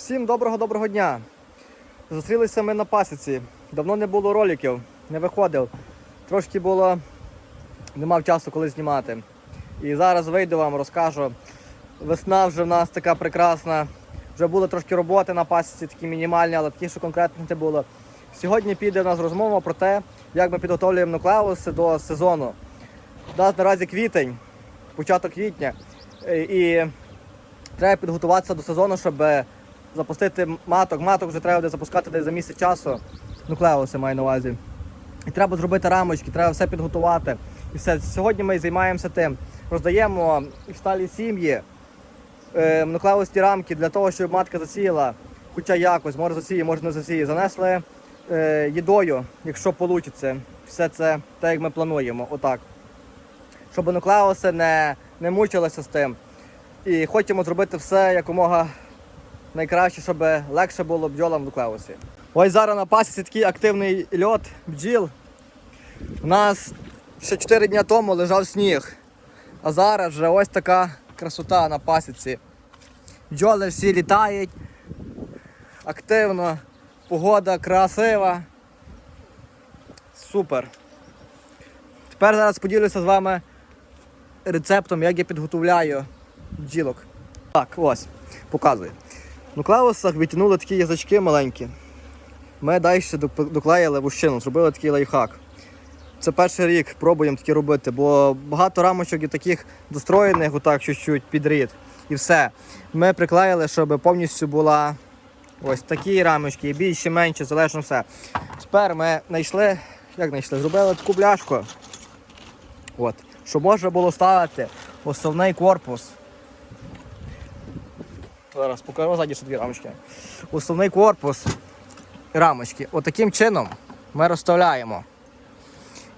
Всім доброго-доброго дня! Зустрілися ми на пасіці. Давно не було роликів, не виходив. Трошки було, не мав часу коли знімати. І зараз вийду вам, розкажу. Весна вже в нас така прекрасна. Вже було трошки роботи на пасіці, такі мінімальні, але такі, що конкретно не було. Сьогодні піде у нас розмова про те, як ми підготовлюємо нуклеуси до сезону. У нас наразі квітень, початок квітня. І треба підготуватися до сезону, щоб запустити маток. Маток вже треба буде запускати десь за місяць часу. Нуклеуси маю на увазі. І треба зробити рамочки, треба все підготувати. І все. Сьогодні ми займаємося тим. Роздаємо і в сталі сім'ї е, нуклеусні рамки для того, щоб матка засіяла, хоча якось, може засіє, може не засіє. Занесли е, їдою, якщо вийде. Все це так, як ми плануємо. Отак. Щоб нуклеуси не, не мучилися з тим. І хочемо зробити все якомога найкраще, щоб легше було бджолам в нуклеусі. Ось зараз на пасіці такий активний льот бджіл. У нас ще 4 дні тому лежав сніг. А зараз вже ось така красота на пасіці. Бджоли всі літають. Активно, погода красива. Супер. Тепер зараз поділюся з вами рецептом, як я підготовляю бджілок. Так, ось, показую. В нуклеусах відтягнули такі язички маленькі. Ми далі доклеїли вущину, зробили такий лайфхак. Це перший рік пробуємо такі робити, бо багато рамочок і таких достроєних, отак чуть-чуть підрід. І все. Ми приклеїли, щоб повністю була ось такі рамочки, і більше, менше, залежно все. Тепер ми знайшли, як знайшли, зробили таку бляшку. От, щоб можна було ставити основний корпус. Зараз покажу ззаді ще дві рамочки. Основний корпус рамочки. Отаким чином ми розставляємо.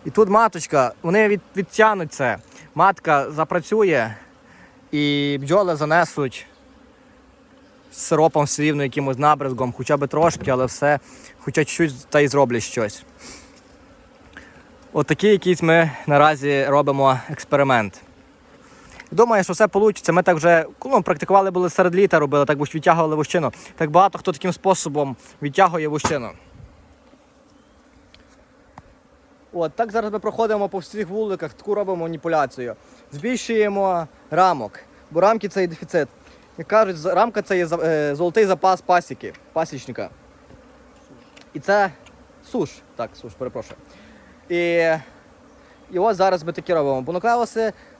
І тут маточка, вони від, відтягнуть. Матка запрацює і бджоли занесуть сиропом все якимось набризгом, хоча б трошки, але все, хоча чуть та й зроблять щось. Отакий якийсь ми наразі робимо експеримент. Думаю, що все вийде. Ми так вже ну, практикували були серед літа, робили, так відтягували вущину. Так багато хто таким способом відтягує вущину. От, так зараз ми проходимо по всіх вуликах, таку робимо маніпуляцію. Збільшуємо рамок, бо рамки це є дефіцит. Як кажуть, рамка це є е, золотий запас пасіки, пасічника. І це суш. Так, суш, перепрошую. І, і ось зараз ми такі робимо. Бо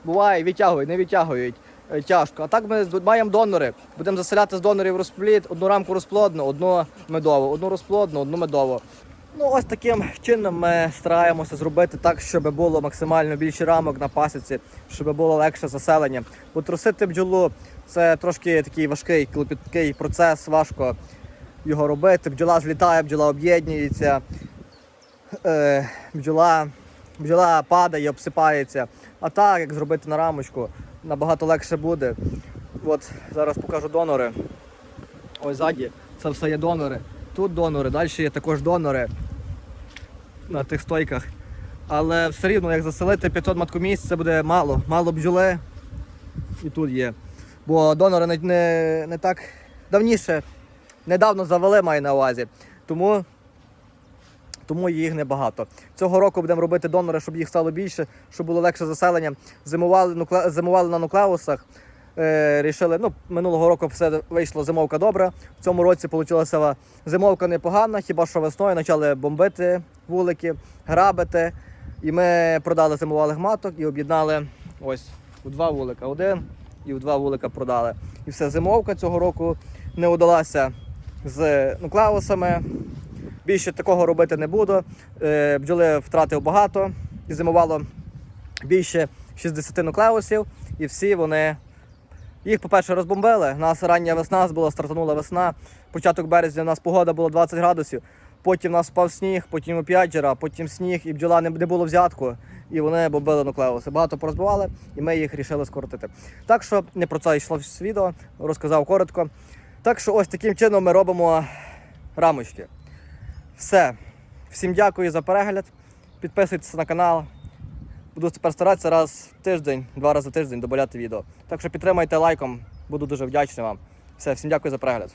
буває відтягують, не відтягують. е, Тяжко. А так ми маємо донори. Будемо заселяти з донорів розплід, одну рамку розплодну, одну медову, одну розплодну, одну медову. Ну, ось таким чином ми стараємося зробити так, щоб було максимально більше рамок на пасіці, щоб було легше заселення. Бо трусити бджолу це трошки такий важкий, клопіткий процес, важко його робити. Бджола злітає, бджола об'єднується, е, бджола, бджола падає, обсипається. А так, як зробити на рамочку, набагато легше буде. От зараз покажу донори. Ось ззаді це все є донори. Тут донори, далі є також донори на тих стойках. Але все рівно, як заселити 500 маткомісць, це буде мало. Мало бджоли. І тут є. Бо донори не, не, не так давніше, недавно завели, маю на увазі. Тому, тому їх небагато. Цього року будемо робити донори, щоб їх стало більше, щоб було легше заселення. Зимували, нукле... Зимували на нуклеусах. Е, рішили, ну, минулого року все вийшло зимовка добре. В цьому році вийшла зимовка непогана, хіба що весною почали бомбити вулики, грабити. І ми продали зимувалих маток і об'єднали ось у два вулика один і у два вулика продали. І все, зимовка цього року не удалася з нуклеусами. Більше такого робити не буду. Е, бджоли втратив багато і зимувало більше 60 нуклеусів, і всі вони. Їх, по-перше, розбомбили. У нас рання весна була, стартанула весна. Початок березня у нас погода була 20 градусів. Потім у нас впав сніг, потім опять жара, потім сніг, і бджола не, було взятку. І вони бомбили нуклеуси. Багато порозбивали, і ми їх рішили скоротити. Так що не про це йшло відео, розказав коротко. Так що ось таким чином ми робимо рамочки. Все. Всім дякую за перегляд. Підписуйтесь на канал. Буду тепер старатися раз в тиждень, два рази в тиждень добавляти відео. Так що підтримайте лайком, буду дуже вдячний вам. Все, всім дякую за перегляд.